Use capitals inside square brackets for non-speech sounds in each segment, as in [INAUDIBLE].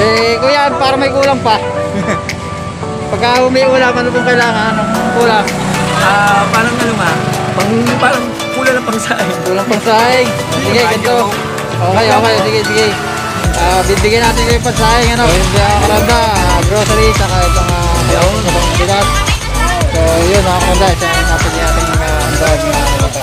Eh, kuya, para may kulang pa. [LAUGHS] Pagka may ulam, ano pong kailangan? Anong kulang? Ah, parang ano ma, pang, parang pula ng pangsahin. Kulang pang sahig. Sige, ganito. Okay, okay. Sige, sige. Ah, bibigyan natin kayo pang sahig. Ano? Yung mga karanda, ah, grocery, saka sa pang bigas. So, yun mga karanda. Isa natin yung ating uh, andog na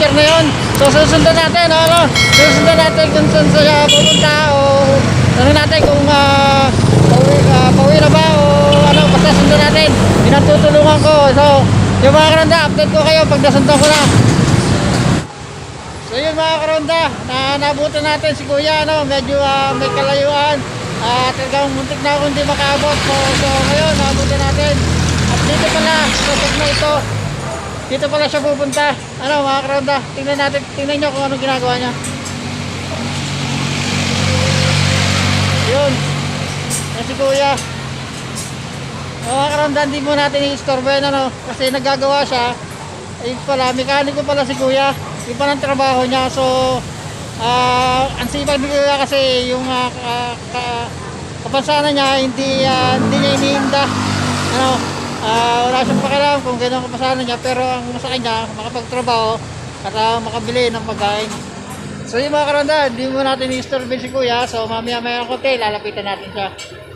naka-wheelchair na yun? So susundan natin, ano? Susundan natin kung saan siya pupunta o ano natin kung uh, pauwi, pauwi na ba o ano, basta sundan natin. Pinatutulungan ko. So, yung mga karanda, update ko kayo pag nasundan ko na. So yun mga karonda, na nabutan natin si Kuya, ano, medyo ah, may kalayuan. At talagang muntik na ako hindi makaabot. So, so ngayon, nabutan natin. At dito pala, sa na ito, dito pala siya pupunta. Ano mga karonda, tingnan natin, tingnan nyo kung anong ginagawa niya. Yun. Yan si Kuya. Mga karonda, hindi mo natin i-istorbo yan, ano, kasi nagagawa siya. Ayun pala, mekaniko pala si Kuya. Pa ng trabaho niya. So, ah ang sipag ni Kuya kasi yung uh, ka, ka, kapansanan niya, hindi, ah, hindi niya iniinda. Ano, ah wala siyang pakialam kung gano'n ang kapansanan niya. Pero ang sa kanya, makapagtrabaho ah, makabili ng pagkain. So yung mga karanda, hindi mo natin i-istorbo si Kuya. So mamaya maya konti, lalapitan natin siya.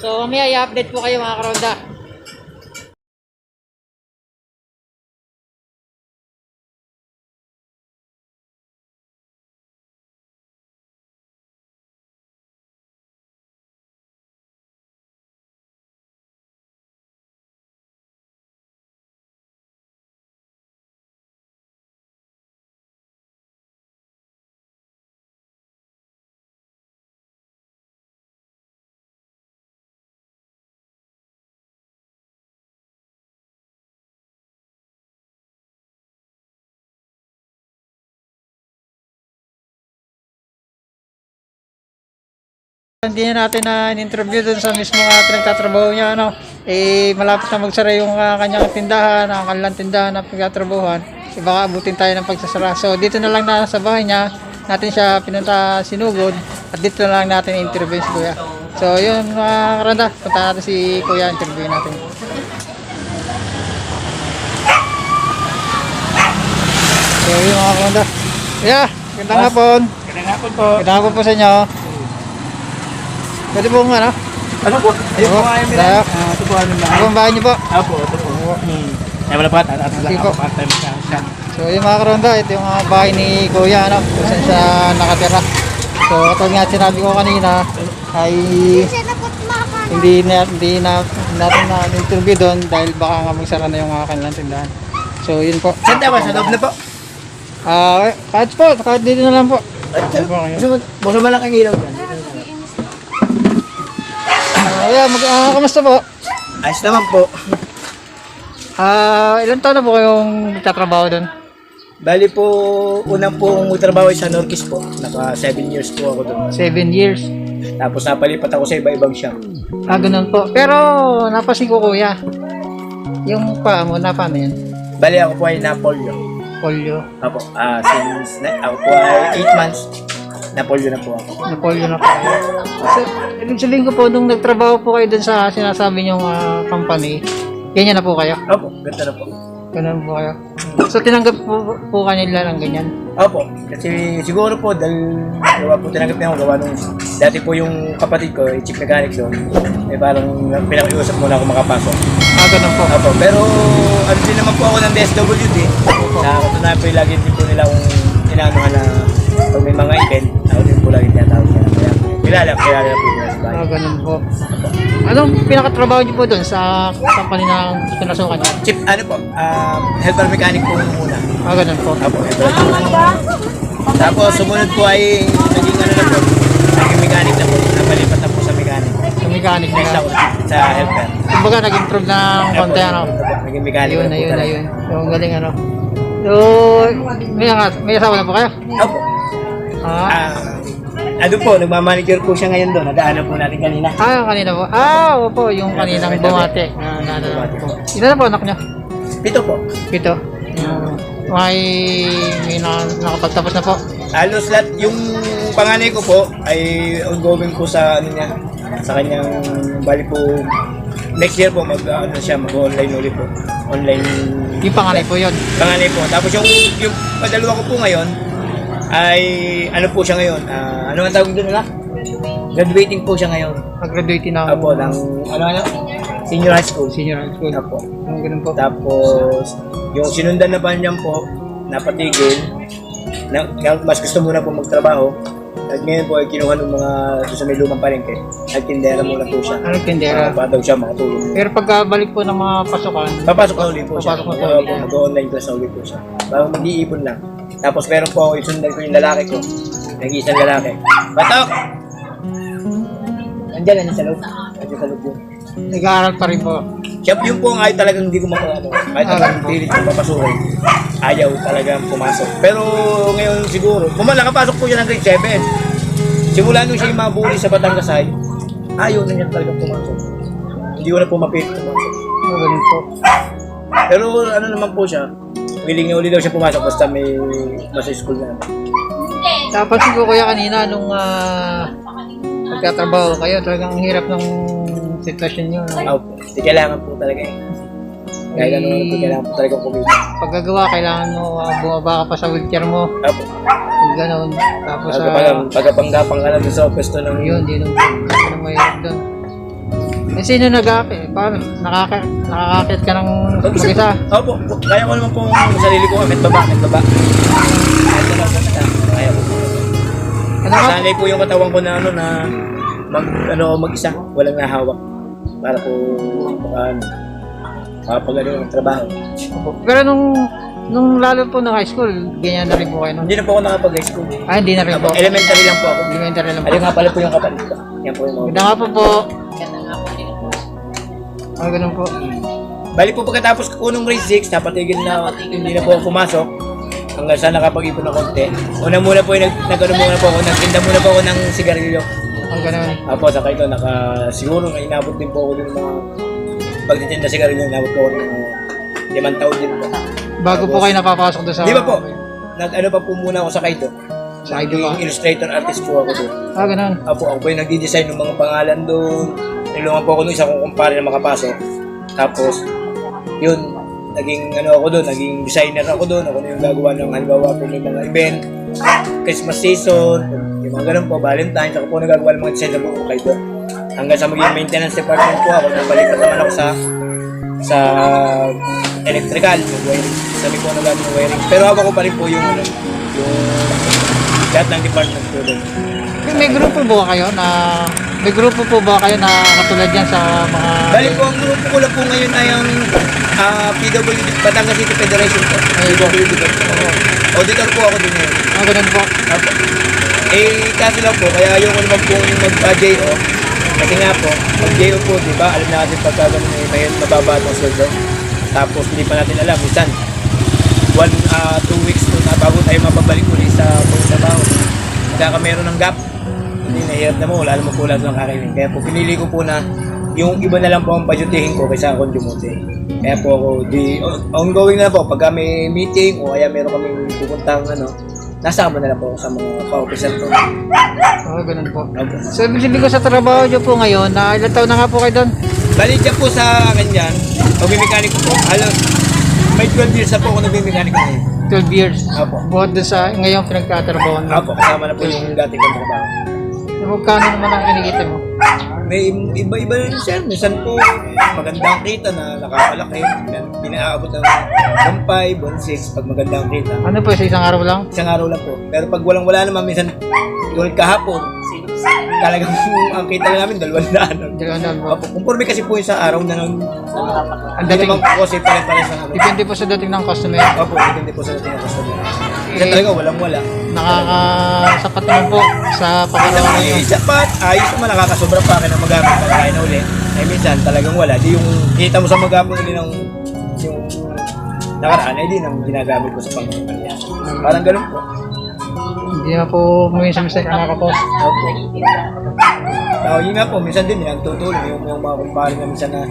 So mamaya i-update po kayo mga karanda. Hindi na natin na in-interview dun sa mismo uh, pinagtatrabaho niya, ano, eh, malapit na magsara yung ah, kanyang tindahan, ang kanilang tindahan na pinagtatrabahuhan. Eh, baka abutin tayo ng pagsasara. So, dito na lang na sa bahay niya, natin siya pinunta sinugod, at dito na lang natin interview si Kuya. So, yun mga karanda, punta natin si Kuya, interview natin. So, yun mga karanda. Yeah, gandang hapon. Kailangan hapon po. Gandang hapon po sa inyo. Pwede po nga, no? Ano po? Ayun po kayo nila. Ah, ito po ano ba? Ang bahay niyo po. Apo, ito po. Hmm. Ay, wala pa. At lang ako part-time siya. So yung mga karonda, ito yung mga bahay ni Kuya, ano, kung saan siya nakatira. So katulad nga sinabi ko kanina, ay hindi na, hindi na natin na interview doon dahil baka nga magsara na yung mga kanilang tindahan. So yun po. Saan ba? Sa loob na po? Ah, kahit po, kahit dito na lang po. Ay, po lang ang ilaw dyan. Yeah, mag, ah, kamusta po? Ayos naman po. Ah, ilan taon na po kayong nagtatrabaho doon? Bali po, unang po trabaho sa Norquis po. Naka 7 years po ako doon. Seven years. Tapos napalipat ako sa iba-ibang shop. Ah, ganun po. Pero, napasin ko kuya. Yung paa mo, na paano yan? Bali ako po ay napolyo. Polio. Apo, ah, since na, ako po ay 8 months, napolyo na po ako. Na polio na po. So, ibig sabihin ko po, nung nagtrabaho po kayo dun sa sinasabi niyong ah, company, ganyan na po kayo? Opo, ganito na po. Ganun po kayo? So, tinanggap po, po kanila ng ganyan? Opo, kasi siguro po dahil gawa po tinanggap niya ako gawa nung dati po yung kapatid ko, yung chief mechanic doon, eh parang pinakiusap muna ako makapasok. Ah, ganun po. Opo, pero ano din naman po ako ng DSWD. Na katunayan po yung lagi din po nila kung inaanohan na pag may mga event, ako din po lagi kilala, kilala po nila sa bahay. Ah, ganun po. Anong pinakatrabaho niyo po doon sa company na pinasukan niyo? Chip, ano po, um, helper mechanic po nung una. Ah, ganun po. Apo, helper Tapos sumunod po ay naging ano na po, naging mechanic na po, napalipat na po sa mechanic. Sa mechanic na. ako sa helper. Kumbaga, nag-improve na ng konti, ano? Naging mechanic Ayun, na po ayun, talaga. ayun. Yung galing, ano? So, may, may asawa na po kayo? Opo. Ah, Ah, ano po, nagmamanicure po siya ngayon doon. Nadaanan po natin kanina. ah kanina po. Ah, opo, yung kaninang bumate. Ah, ko po. Ilan na po anak niyo? Pito po. Pito. Yung may, may na, nakapagtapos na po. Halos lahat, yung panganay ko po ay ongoing po sa ano niya, sa kanyang bali po next year po mag ano siya mag-online ulit po. Online Yung panganay po yun. panganay po. Tapos yung yung padalawa ko po ngayon ay ano po siya ngayon? Ah, ano ang tawag doon na? Graduating po siya ngayon. Nag-graduate na Apo ng ano ano? Senior high school. senior high school. Apo. Ah, ganun po. Tapos, yung sinundan na ba niyan po, napatigil, na, na, mas gusto muna po magtrabaho. At ngayon po ay kinuha ng mga doon sa may lumang palengke. Nagtindera muna po siya. Ano tindera? Para daw siya makatulong. Pero pagkabalik po ng mga pasukan, Papasok na ulit po siya. Papasok na ulit. Mag-online class na ulit po siya. Bago mag-iipon lang. Tapos meron po ako isundan ko yung lalaki ko. Nag-iisang lalaki. Batok! Nandiyan, nandiyan sa loob. Nandiyan sa loob yun. nag-aaral pa rin po. Siya yung po ang ayaw talagang hindi ko makuha. Kahit Ah, talagang pilit ko papasukin. Ayaw talagang pumasok. Pero ngayon siguro, kung man nakapasok po siya ng grade 7, simula nung siya yung mabuli sa Batangas High, ayaw na niya talagang pumasok. Hindi ko na po mapilit pumasok. Ah, ganun po. Pero ano naman po siya, willing na uli daw siya pumasok basta may nasa school na. Tapos ko kuya kanina nung uh, nagtatrabaho kayo, talagang ang hirap ng sitwasyon nyo. Ah, Hindi kailangan po talaga eh. Kahit ano po, kailangan po talaga kumita. Paggagawa, kailangan mo uh, bumaba ka pa sa wheelchair mo. Apo. Kung gano'n. Tapos sa... Pagkapang, pagkapanggapang ka lang sa pwesto ng yun, di nung hindi na mahirap doon. Eh, sino nag-aakit? Paano? Nakaka nakakakit ka ng mag-isa? Opo, kaya ko naman po ang sarili ko, kahit baba, kahit baba. Kaya ko. Ano ka? Sanay po yung katawan ko na ano na mag ano mag-isa, walang nahawak para po ano makapag ano ng trabaho. Pero nung nung lalo po na high school, ganyan na rin po kayo. No? Hindi na po ako nakapag-high school. Ah, hindi na rin po. Elementary lang po ako. Elementary lang po. Ayun nga pala po yung kapatid ko. Yan po yung mga Ganda nga po po. Ah, ganun po. Bali po pagkatapos ko nung grade 6, napatigil na ako, hindi na po ako pumasok. Hanggang sa nakapag-ipon ng konti. Una muna po yung nag, nag-ano muna po ako, nagtinda muna po ako ng sigarilyo. Ah, ganun. Apo, saka ito, naka, siguro na inabot din po ako ng mga pagtitinda sigarilyo, inabot po ako ng mga limang taon din po. Bago po kayo napapasok doon sa... Di ba po? Nag-ano pa po muna ako sa Kaido. Sa ID ba? Naging illustrator artist po ako doon. Ah, ganun. Apo, ako po yung nagdi-design ng mga pangalan doon. Nilungan po ako nung isa kong kumpare na makapasok. Tapos, yun, naging ano ako doon, naging designer ako doon. Ako na yung gagawa ng halimbawa po may mga event, Christmas season, yung mga ganun po, Valentine's, ako po nagagawa ng mga design na po kay doon. Hanggang sa maging maintenance department po ako, nabalikat naman ako sa sa electrical, wiring. Sabi ko nagagawa ng wiring. Pero hawak ko pa rin po yung ano, yung lahat ng department po doon. May, grupo po ba kayo na... May grupo po ba kayo na katulad yan sa mga... Bali po, ang grupo ko lang po ngayon ay ang ah, PWD, Batangas City Federation po. PWD po. Auditor po ako din ngayon. Ah, ganun po. Apo. Eh, kaso lang po, kaya ayoko naman pong mag-JO. Kasi nga po, mag-JO po, di ba? Alam natin pagka ganun eh, may mababa ang sweldo. Tapos hindi pa natin alam, minsan, one, ah, two weeks po na bago tayo mapabalik ulit sa pagtrabaho. Kaya meron ng gap, hindi nahirap na mo, wala naman po lahat ng kakainin. Kaya po, pinili ko po na yung iba na lang po ang budgeting ko kaysa akong dumuti. Kaya po ako, di, ongoing na po, pagka may meeting o kaya meron kaming pupuntang ano, nasama na lang po ako sa mga ka-officer ko. Ah, ganun po. Opo. So, ibig ko sa trabaho nyo po ngayon, na ilang taon na nga po kayo doon? Bali dyan po sa akin dyan, magmimekanik po. Halos, may 12 years na po ako nagmimekanik ngayon. 12 years. Opo. Buhat doon sa ngayon pinagtatrabaho mo. Opo, kasama na po yung dati kong trabaho. Magkano naman ang kinikita mo? May iba-iba na rin sir. Minsan po, magandang kita na nakakalaki. Pinaabot ng 1.5, 1.6 pag magandang kita. Ano po, sa isang araw lang? Isang araw lang po. Pero pag walang wala naman, minsan, tulad kahapon, talagang [LAUGHS] ang kita lang namin, dalawang daan. Dalawang daan po. Opo, conforme kasi po yun sa araw na nang Ang dating, po kasi pare-pare sa ano. depende po sa dating ng customer. Opo, depende po sa ating customer. Kasi talaga walang wala. Nakakasapat naman po sa pangalawa Ay, ngayon. sapat, ayos naman nakakasobra pa akin ng magamit pag kaya na uli. Eh minsan talagang wala. Di yung kita mo sa magamit uli ng yung nakaraan, ay di nang ginagamit ko sa pangalawa. Parang ganun po. Hindi na po minsan-minsan nakakapos. Opo. So, yun nga po, minsan din yung nagtutulong yung, yung mga kumpare na minsan na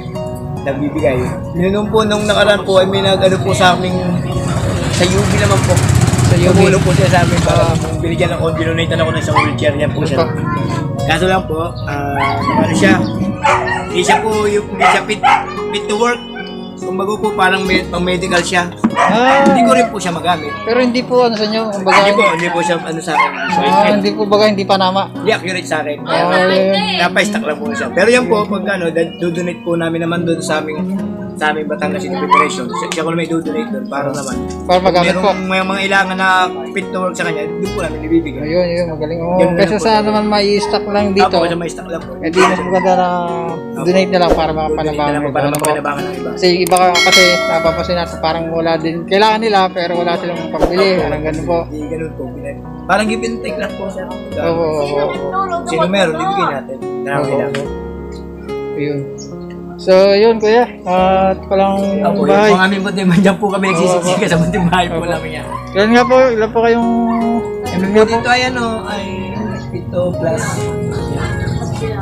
nagbibigay. Minunong po nung nakaraan po ay may nag-ano po sa aming sa UB naman po. Tumulong po siya sa amin para kung binigyan ako, dinonate ako ng isang wheelchair niya po siya. Kaso lang po, ah, ano siya, hindi siya po, yung, hindi siya fit, fit to work. Kumbaga po, parang med, pang medical siya. Ah, Hindi ko rin po siya magamit. pero hindi po ano sa inyo, kumbaga, Hindi po, hindi po siya ano sa akin. So, ah, hindi po baga hindi pa nama. Hindi accurate sa akin. Ah, yun. Napa-stack lang po siya. Pero yan po, pag ano, dad- dudonate po namin naman doon sa aming sa aming Batangas City Preparation. Siya, siya ko na may dudonate doon para naman. Para magamit po. Merong may mga ilangan na fit to work sa kanya, doon po namin ibibigay. Ayun, yun, magaling. Oh, Ganun kasi sa naman may stock lang dito. Ako, may stack lang po. Eh di mas maganda na donate na lang para Donate na makapanabangan. lang para Ano po? mapanabangan ng iba. Kasi iba ka- kasi napapasin natin parang wala din. Kailangan nila pero wala silang pambili. Parang ganun po. Hindi ganun po. Parang give and take lang po siya. Oo, oo, oo. Sino meron, ibigay natin. Lang. Ayun. So, yun kuya. At palang Opo, yung bahay. mga aming bunting dyan po kami nagsisiksika sa bunting bahay po Opo. namin yan. Ilan nga po, ilan po kayong... Yung po dito ay ano, ay pito plus.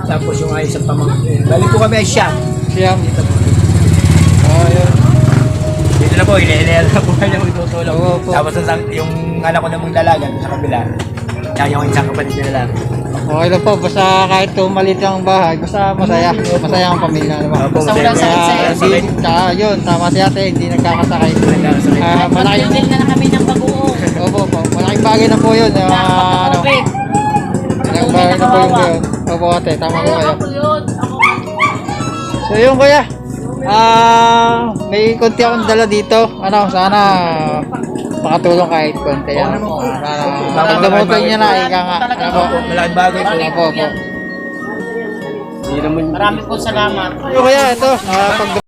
Tapos yung ay isang pamangkin. Bali po kami ay siyam. Siyam. Dito po. Ah, yun. Dito na po, inihilera na po. Oo po. Tapos ang, yung anak ko namang dalaga sa kabila. Tsaka yung isang kapatid na lalaki. Okay lang po, basta kahit tumalit ang bahay, basta masaya. Masaya ang pamilya. Ba? Opo, Basta masaya walang sakit sa Kaya, hindi, yun, tama si ate, hindi nagkakasakay. Nagkakasakit. Ah, malaki, Pag-building na lang kami ng pag-uong. opo po, malaking bagay na po yun. Ah, ano, Nakakapag-COVID. malaking bagay na po yun. yun. Opo ate, tama po kayo. Ako yun. Ako So yun kuya, ah, may konti akong dala dito. Ano, sana makatulong kahit konti. Ano, para pagdamutan niya na, ika nga. Ano po? Malaking bagay po. Opo, opo. Hindi naman. Marami po salamat. So kaya ito, nakapag Okay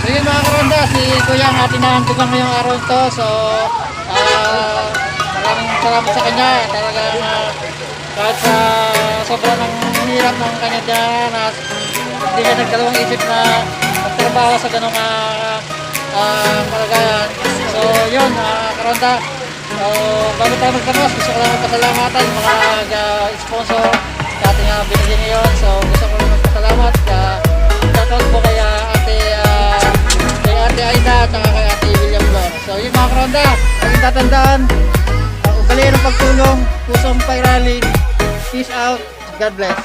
So yun mga karonda, si Kuya ang ating nahantugan ngayong araw ito. So, ah, maraming salamat sa kanya. Talagang ah, kahit sa sobrang ng hirap ng kanya dyan, ah, hindi ka nagdalawang isip na magtrabaho sa ganong uh, kalagayan. So yun, mga karonda. So, bago tayo magtapos, gusto ko lang magpasalamatan mga ah, sponsor sa ating uh, binigyan ngayon. So, gusto ko lang magpasalamat. Uh, shoutout po kay Ate Aida at kay Ate William Vlog. So yun mga karonda, laging tatandaan, ang ugali ng pagtulong, pusong piraling, peace out, God bless.